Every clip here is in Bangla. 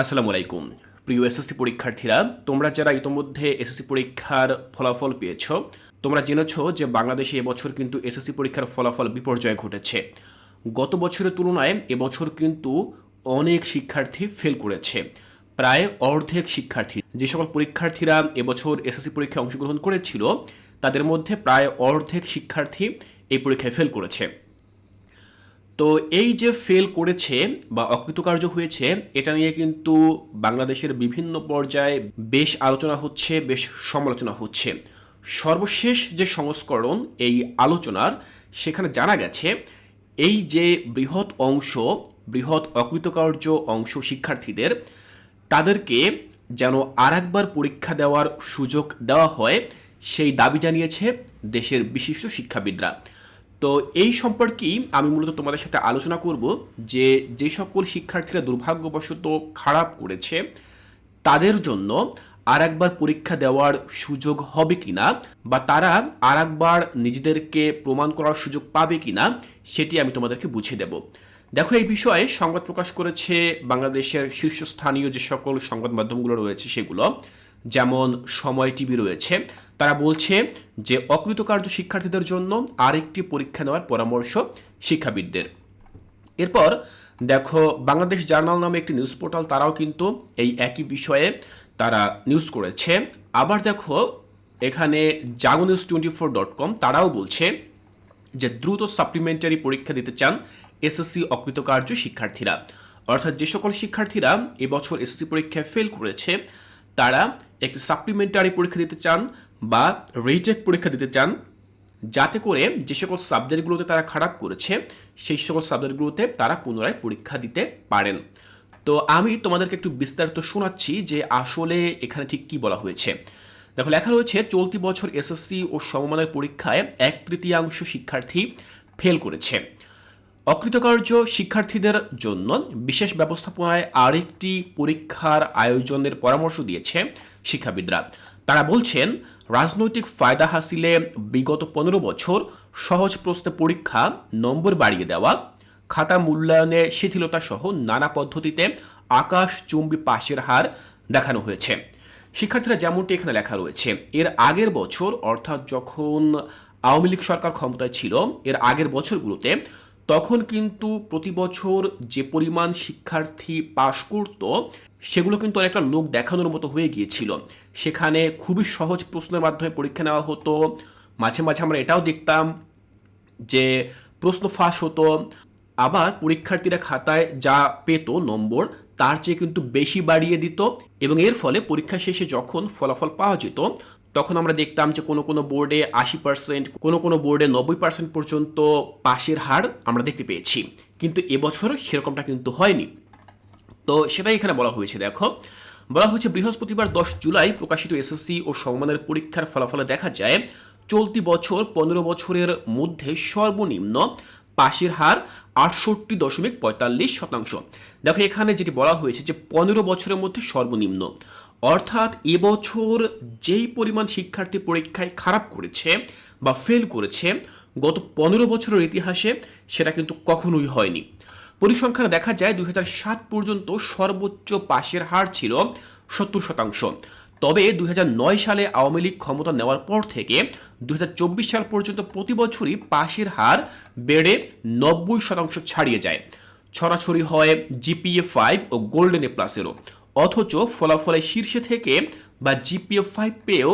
আসসালামু আলাইকুম। প্রিয় এসএসসি পরীক্ষার্থীরা, তোমরা যারা ইতোমধ্যে এসএসসি পরীক্ষার ফলাফল পেয়েছ, তোমরা জেনেছ যে বাংলাদেশে এবছর কিন্তু এসএসসি পরীক্ষার ফলাফল বিপর্যয় ঘটেছে। গত বছরের তুলনায় এবছর কিন্তু অনেক শিক্ষার্থী ফেল করেছে। প্রায় অর্ধেক শিক্ষার্থী, যে সকল পরীক্ষার্থীরা এবছর এসএসসি পরীক্ষায় অংশগ্রহণ করেছিল, তাদের মধ্যে প্রায় অর্ধেক শিক্ষার্থী এই পরীক্ষায় ফেল করেছে। তো এই যে ফেল করেছে বা অকৃতকার্য হয়েছে, এটা নিয়ে কিন্তু বাংলাদেশের বিভিন্ন পর্যায়ে বেশ আলোচনা হচ্ছে, বেশ সমালোচনা হচ্ছে। সর্বশেষ যে সংস্করণ এই আলোচনার, সেখানে জানা গেছে এই যে বৃহৎ অংশ, বৃহৎ অকৃতকার্য অংশ শিক্ষার্থীদের, তাদেরকে যেন আরেকবার পরীক্ষা দেওয়ার সুযোগ দেওয়া হয়, সেই দাবি জানিয়েছে দেশের বিশিষ্ট শিক্ষাবিদরা। তো এই সম্পর্কেই আমি মূলত তোমাদের সাথে আলোচনা করব যে যে সকল শিক্ষার্থীরা দুর্ভাগ্যবশত খারাপ করেছে, তাদের জন্য আর একবার পরীক্ষা দেওয়ার সুযোগ হবে কি না বা তারা আর একবার নিজেদেরকে প্রমাণ করার সুযোগ পাবে কি না সেটি আমি তোমাদেরকে বুঝিয়ে দেব। দেখো, এই বিষয়ে সংবাদ প্রকাশ করেছে বাংলাদেশের শীর্ষস্থানীয় যে সকল সংবাদ মাধ্যমগুলো রয়েছে সেগুলো। যেমন, সময় টিভি রয়েছে। তারা বলছে যে, অকৃতকার্য শিক্ষার্থীদের জন্য আরেকটি পরীক্ষা নেওয়ার পরামর্শ শিক্ষাবিদদের। এরপর, দেখো, বাংলাদেশ জার্নাল নামে একটি নিউজ পোর্টাল, তারাও কিন্তু এই একই বিষয়ে তারা নিউজ করেছে। আবার দেখো, এখানে Jago news twenty four dot com, তারাও বলছে যে দ্রুত সাপ্লিমেন্টারি পরীক্ষা দিতে চান এসএসসি অকৃতকার্য শিক্ষার্থীরা। অর্থাৎ যে সকল শিক্ষার্থীরা এবছর এসএসসি পরীক্ষায় ফেল করেছে, তারা একটি সাপ্লিমেন্টারি পরীক্ষা দিতে চান বা রিটেক পরীক্ষা দিতে চান, যাতে করে যে সকল সাবজেক্টগুলোতে তারা খারাপ করেছে, সেই সকল সাবজেক্টগুলোতে তারা পুনরায় পরীক্ষা দিতে পারেন। তো আমি তোমাদেরকে একটু বিস্তারিত শোনাচ্ছি যে আসলে এখানে ঠিক কি বলা হয়েছে। দেখো, লেখা রয়েছে, চলতি বছর এসএসসি ও সমমানের পরীক্ষায় এক তৃতীয়াংশ শিক্ষার্থী ফেল করেছে। অকৃতকার্য শিক্ষার্থীদের জন্য বিশেষ ব্যবস্থাপনায় আরেকটি পরীক্ষার আয়োজনের পরামর্শ দিয়েছে শিক্ষাবিদরা। তারা বলছেন, রাজনৈতিক ফায়দা হাসিলে বিগত পনেরো বছর সহজ প্রশ্নে পরীক্ষা নম্বর বাড়িয়ে দেওয়া, খাতা মূল্যায়নে শিথিলতা সহ নানা পদ্ধতিতে আকাশ চুম্বি পাশের হার দেখানো হয়েছে। শিক্ষার্থীরা যেমনটি এখানে লেখা রয়েছে, এর আগের বছর, অর্থাৎ যখন আওয়ামী লীগ সরকার ক্ষমতায় ছিল, এর আগের বছরগুলোতে, তখন কিন্তু প্রতি বছর যে পরিমাণ শিক্ষার্থী পাশ করত, সেগুলো কিন্তু অনেকটা লোক দেখানোর মতো হয়ে গিয়েছিল। সেখানে খুবই সহজ প্রশ্নের মাধ্যমে পরীক্ষা নেওয়া হতো। মাঝে মাঝে আমরা এটাও দেখতাম যে প্রশ্ন ফাঁস হতো। আবার পরীক্ষার্থীরা খাতায় যা পেত নম্বর, তার চেয়ে কিন্তু বেশি বাড়িয়ে দিত এবং এর ফলে পরীক্ষা শেষে যখন ফলাফল পাওয়া যেত, তখন আমরা দেখতাম যে কোনো কোনো বোর্ডে আশি পার্সেন্ট কোনো কোনো বোর্ডে নব্বই পার্সেন্ট পর্যন্ত পাশের হার আমরা দেখতে পেয়েছি। কিন্তু এবছর সেরকমটা কিন্তু হয়নি। তো সেটাই এখানে বলা হয়েছে, দেখো। বলা হয়েছে, বৃহস্পতিবার দশ জুলাই প্রকাশিত এসএসসি ও সমমানের পরীক্ষার ফলাফলে দেখা যায়, চলতি বছর পনেরো বছরের মধ্যে সর্বনিম্ন পাশের হার আটষট্টি দশমিক পঁয়তাল্লিশ শতাংশ। দেখো এখানে যেটি বলা হয়েছে যে পনেরো বছরের মধ্যে সর্বনিম্ন। অর্থাৎ এবছর যেই পরিমাণ শিক্ষার্থী পরীক্ষায় খারাপ করেছে বা ফেল করেছে, গত পনেরো বছরের ইতিহাসে সেটা কিন্তু কখনোই হয়নি। পরিসংখ্যানে দেখা যায় দুই সাত পর্যন্ত সর্বোচ্চ পাশের হার ছিল সত্তর শতাংশ। তবে দুই হাজার নয় সালে আওয়ামী লীগ ক্ষমতা নেওয়ার পর থেকে দুই সাল পর্যন্ত প্রতি বছরই পাশের হার বেড়ে নব্বই শতাংশ ছাড়িয়ে যায়। ছড়াছড়ি হয় জিপিএ ফাইভ ও গোল্ডেন এ প্লাসেরও অথচ ফলাফলে শীর্ষে থেকে বা জিপিএ ফাইভ পেয়েও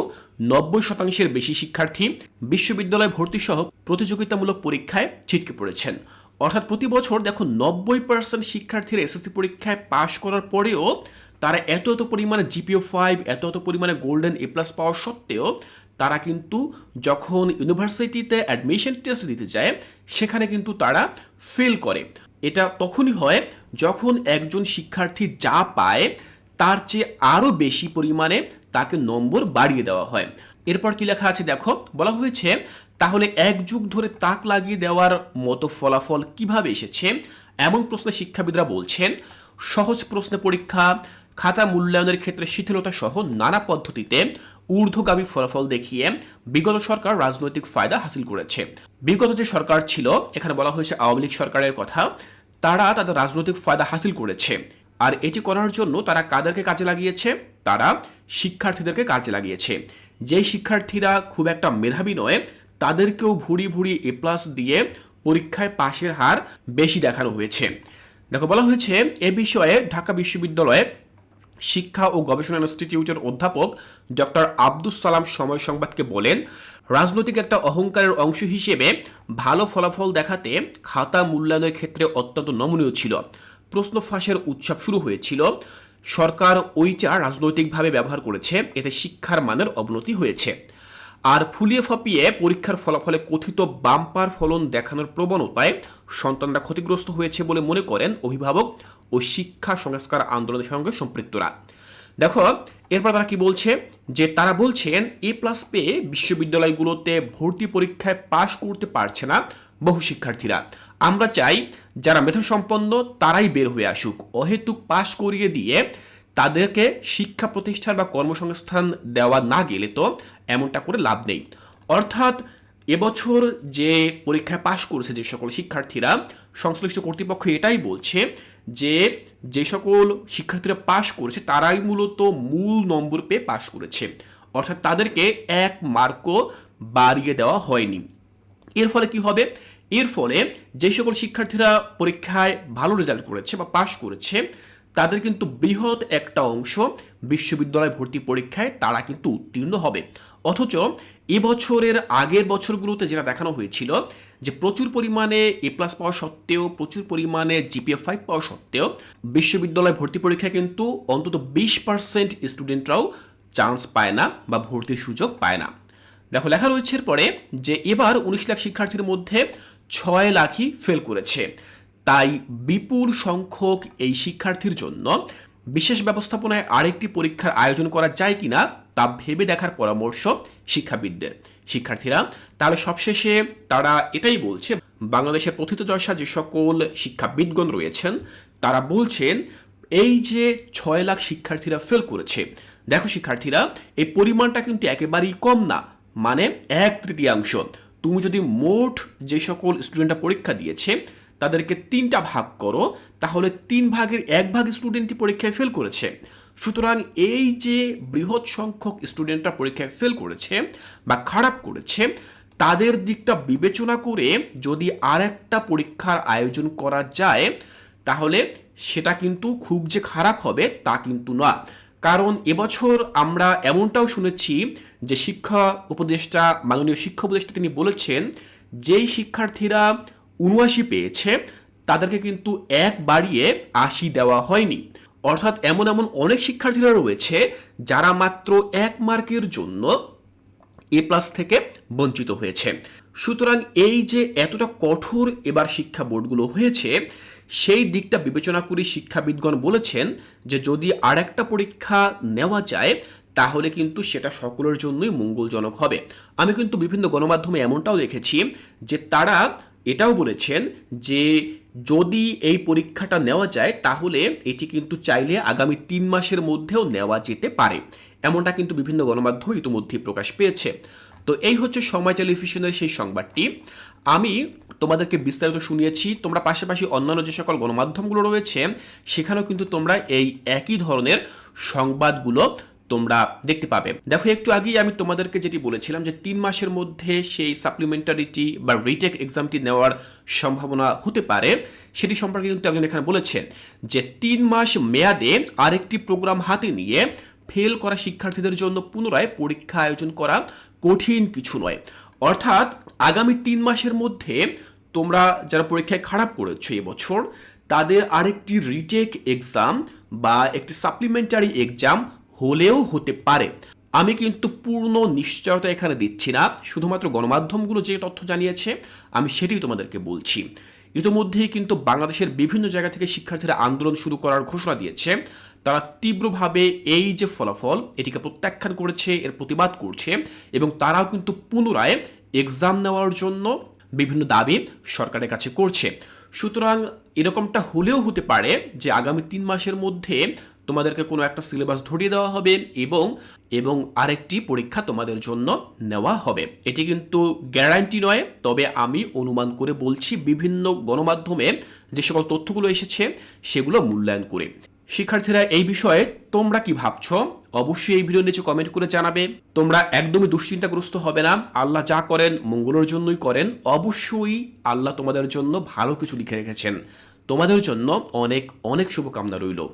নব্বই শতাংশের বেশি শিক্ষার্থী বিশ্ববিদ্যালয় ভর্তি সহ প্রতিযোগিতামূলক পরীক্ষায় ছিটকে পড়েছেন। অর্থাৎ প্রতি বছর দেখো নব্বই পার্সেন্ট শিক্ষার্থীরা এসএসসি পরীক্ষায় পাশ করার পরেও তারা এত এত পরিমাণে জিপিও ফাইভ এত এত পরিমাণে গোল্ডেন এ প্লাস পাওয়া সত্ত্বেও তারা কিন্তু যখন ইউনিভার্সিটিতে অ্যাডমিশন টেস্ট দিতে যায়, সেখানে কিন্তু তারা ফেল করে। এটা তখনই হয় যখন একজন শিক্ষার্থী যা পায়, তার চেয়ে আরও বেশি পরিমাণে তাকে নম্বর বাড়িয়ে দেওয়া হয়। এরপর কি লেখা আছে দেখো? বলা হয়েছে তাহলে এক যুগ ধরে তাক লাগিয়ে দেওয়ার মতো ফলাফল কীভাবে এসেছে? এমন প্রশ্নে শিক্ষাবিদরা বলছেন, সহজ প্রশ্নে পরীক্ষা, খাতা মূল্যায়নের ক্ষেত্রে শিথিলতা সহ নানা পদ্ধতিতে ঊর্ধ্বগামী ফলাফল দেখিয়ে বিগত সরকার রাজনৈতিক ফায়দা হাসিল করেছে। বিগত যে সরকার ছিল, এখানে বলা হয়েছে আওয়ামী লীগ সরকারের কথা, তারা তাদের রাজনৈতিক ফায়দা হাসিল করেছে। আর এটি করার জন্য তারা কাদেরকে কাজে লাগিয়েছে? তারা শিক্ষার্থীদেরকে কাজে লাগিয়েছে। যেই শিক্ষার্থীরা খুব একটা মেধাবী নয় তাদেরকেও ভুড়ি ভুড়ি এ প্লাস দিয়ে পরীক্ষায় পাশের হার বেশি দেখানো হয়েছে। দেখো, বলা হয়েছে এ বিষয়ে ঢাকা বিশ্ববিদ্যালয়ে শিক্ষা ও গবেষণা ইনস্টিটিউটের অধ্যাপক ডক্টর আব্দুস সালাম সময় সংবাদকে বলেন, রাজনৈতিক একটা অহংকারের অংশ হিসেবে ভালো ফলাফল দেখাতে খাতা মূল্যায়নের ক্ষেত্রে অত্যন্ত নমনীয় ছিল। প্রশ্ন ফাঁসের উৎসব শুরু হয়েছিল। সরকার ওইটা রাজনৈতিকভাবে ব্যবহার করেছে। এতে শিক্ষার মানের অবনতি হয়েছে। আর ফুলিয়ে ফাপিয়ে পরীক্ষার ফলাফলে কথিত বাম্পার ফলন দেখানোর প্রবণতায় সন্তানরা ক্ষতিগ্রস্ত হয়েছে বলে মনে করেন অভিভাবক ও শিক্ষা সংস্কার আন্দোলনের সঙ্গে সম্পৃক্তরা। দেখো, এরপর তারা কি বলছে? যে তারা বলছেন, এ প্লাস পেয়ে বিশ্ববিদ্যালয়গুলোতে ভর্তি পরীক্ষায় পাশ করতে পারছে না বহু শিক্ষার্থীরা। আমরা চাই, যারা মেধাসম্পন্ন, তারাই বের হয়ে আসুক। অহেতুক পাশ করিয়ে দিয়ে তাদেরকে শিক্ষা প্রতিষ্ঠান বা কর্মসংস্থান দেওয়া না গেলে তো এমনটা করে লাভ নেই। অর্থাৎ এবছর যে পরীক্ষায় পাশ করেছে যে সকল শিক্ষার্থীরা, সংশ্লিষ্ট কর্তৃপক্ষ এটাই বলছে যে যে সকল শিক্ষার্থীরা পাশ করেছে, তারাই মূলত মূল নম্বর পেয়ে পাশ করেছে। অর্থাৎ তাদেরকে এক মার্কও বাড়িয়ে দেওয়া হয়নি। এর ফলে কি হবে? এর ফলে যে সকল শিক্ষার্থীরা পরীক্ষায় ভালো রেজাল্ট করেছে বা পাশ করেছে তাদের কিন্তু বৃহৎ একটা অংশ বিশ্ববিদ্যালয় ভর্তি পরীক্ষায় তারা কিন্তু উত্তীর্ণ হবে। অথচ এবছরের আগের বছরগুলোতে যেটা দেখানো হয়েছিল যে প্রচুর পরিমাণে এ প্লাস পাওয়া সত্ত্বেও, প্রচুর পরিমাণে জিপিএফ ফাইভ পাওয়া সত্ত্বেও বিশ্ববিদ্যালয় ভর্তি পরীক্ষায় কিন্তু অন্তত বিশ পার্সেন্ট স্টুডেন্টরাও চান্স পায় না বা ভর্তির সুযোগ পায় না। দেখো, লেখা রয়েছে এরপরে যে এবার উনিশ লাখ শিক্ষার্থীর মধ্যে ছয় লাখই ফেল করেছে। তাই বিপুল সংখ্যক এই শিক্ষার্থীর জন্য বিশেষ ব্যবস্থাপনায় আরেকটি পরীক্ষার আয়োজন করা যায় কিনা তা ভেবে দেখার পরামর্শ শিক্ষাবিদদের। শিক্ষার্থীরা তাহলে সবশেষে তারা এটাই বলছে, বাংলাদেশের প্রথিতযশা যে সকল শিক্ষাবিদগণ রয়েছেন, তারা বলছেন, এই যে ছয় লাখ শিক্ষার্থীরা ফেল করেছে, দেখো শিক্ষার্থীরা, এই পরিমাণটা কিন্তু একেবারেই কম না মানে এক তৃতীয়াংশ। তুমি যদি মোট যে সকল স্টুডেন্টরা পরীক্ষা দিয়েছে তাদেরকে তিনটা ভাগ করো, তাহলে তিন ভাগের এক ভাগ স্টুডেন্টই পরীক্ষায় ফেল করেছে। সুতরাং এই যে বৃহৎ সংখ্যক স্টুডেন্টরা পরীক্ষায় ফেল করেছে বা খারাপ করেছে, তাদের দিকটা বিবেচনা করে যদি আর একটা পরীক্ষার আয়োজন করা যায়, তাহলে সেটা কিন্তু খুব যে খারাপ হবে তা কিন্তু না। কারণ এবছর আমরা এমনটাও শুনেছি যে শিক্ষা উপদেষ্টা, মাননীয় শিক্ষা উপদেষ্টা তিনি বলেছেন, যেই শিক্ষার্থীরা উনআশি পেয়েছে, তাদেরকে কিন্তু এক বাড়িয়ে আশি দেওয়া হয়নি। অর্থাৎ এমন এমন অনেক শিক্ষার্থীরা রয়েছে যারা মাত্র এক মার্কের জন্য এ প্লাস থেকে বঞ্চিত হয়েছে। সুতরাং এই যে এতটা কঠোর এবার শিক্ষা বোর্ডগুলো হয়েছে, সেই দিকটা বিবেচনা করে শিক্ষাবিদগণ বলেছেন যে যদি আর একটা পরীক্ষা নেওয়া যায়, তাহলে কিন্তু সেটা সকলের জন্যই মঙ্গলজনক হবে। আমি কিন্তু বিভিন্ন গণমাধ্যমে এমনটাও দেখেছি যে তারা এটাও বলেছেন যে যদি এই পরীক্ষাটা নেওয়া যায়, তাহলে এটি কিন্তু চাইলে আগামী তিন মাসের মধ্যেও নেওয়া যেতে পারে। এমনটা কিন্তু বিভিন্ন গণমাধ্যম ইতিমধ্যেই প্রকাশ পেয়েছে। তো এই হচ্ছে সময় টেলিভিশনের সেই সংবাদটি। আমি তোমাদেরকে বিস্তারিত শুনিয়েছি। তোমরা পাশাপাশি অন্যান্য যে সকল গণমাধ্যমগুলো রয়েছে, সেখানেও কিন্তু তোমরা এই একই ধরনের সংবাদগুলো তোমরা দেখতে পাবে। দেখো, একটু আগেই আমি তোমাদেরকে যেটি বলেছিলাম যে তিন মাসের মধ্যে সেই সাপ্লিমেন্টারিটি বা রিটেক এক্সামটি নেওয়ার সম্ভাবনা হতে পারে, সেটি সম্পর্কে কিন্তু একজন এখানে বলেছেন যে তিন মাস মেয়াদে আরেকটি প্রোগ্রাম হাতে নিয়ে ফেল করা শিক্ষার্থীদের জন্য পুনরায় পরীক্ষা আয়োজন করা কঠিন কিছু নয়। অর্থাৎ আগামী তিন মাসের মধ্যে তোমরা যারা পরীক্ষায় খারাপ করেছ এবছর তাদের আরেকটি রিটেক এক্সাম বা একটি সাপ্লিমেন্টারি এক্সাম হলেও হতে পারে। আমি কিন্তু পূর্ণ নিশ্চয়তা এখানে দিচ্ছি না। শুধুমাত্র গণমাধ্যমগুলো যে তথ্য জানিয়েছে, আমি সেটাই তোমাদেরকে বলছি। ইতিমধ্যেই কিন্তু বাংলাদেশের বিভিন্ন জায়গা থেকে শিক্ষার্থীরা আন্দোলন শুরু করার ঘোষণা দিয়েছে। তারা তীব্রভাবে এই যে ফলাফল, এটিকে প্রত্যাখ্যান করেছে, এর প্রতিবাদ করছে এবং তারাও কিন্তু পুনরায় এক্সাম নেওয়ার জন্য বিভিন্ন দাবি সরকারের কাছে করছে। সুতরাং এরকমটা হলেও হতে পারে যে আগামী তিন মাসের মধ্যে তোমাদেরকে কোনো একটা সিলেবাস ধরিয়ে দেওয়া হবে এবং এবং আরেকটি পরীক্ষা তোমাদের জন্য নেওয়া হবে। এটি কিন্তু গ্যারান্টি নয়, তবে আমি অনুমান করে বলছি বিভিন্ন গণমাধ্যমে যে সকল তথ্যগুলো এসেছে, সেগুলো মূল্যায়ন করে। শিক্ষার্থীরা, এই বিষয়ে তোমরা কি ভাবছ? অবশ্যই এই ভিডিও নিচে কমেন্ট করে জানাবে। তোমরা একদমই দুশ্চিন্তাগ্রস্ত হবে না। আল্লাহ যা করেন, মঙ্গলের জন্যই করেন। অবশ্যই আল্লাহ তোমাদের জন্য ভালো কিছু লিখে রেখেছেন। তোমাদের জন্য অনেক অনেক শুভকামনা রইল।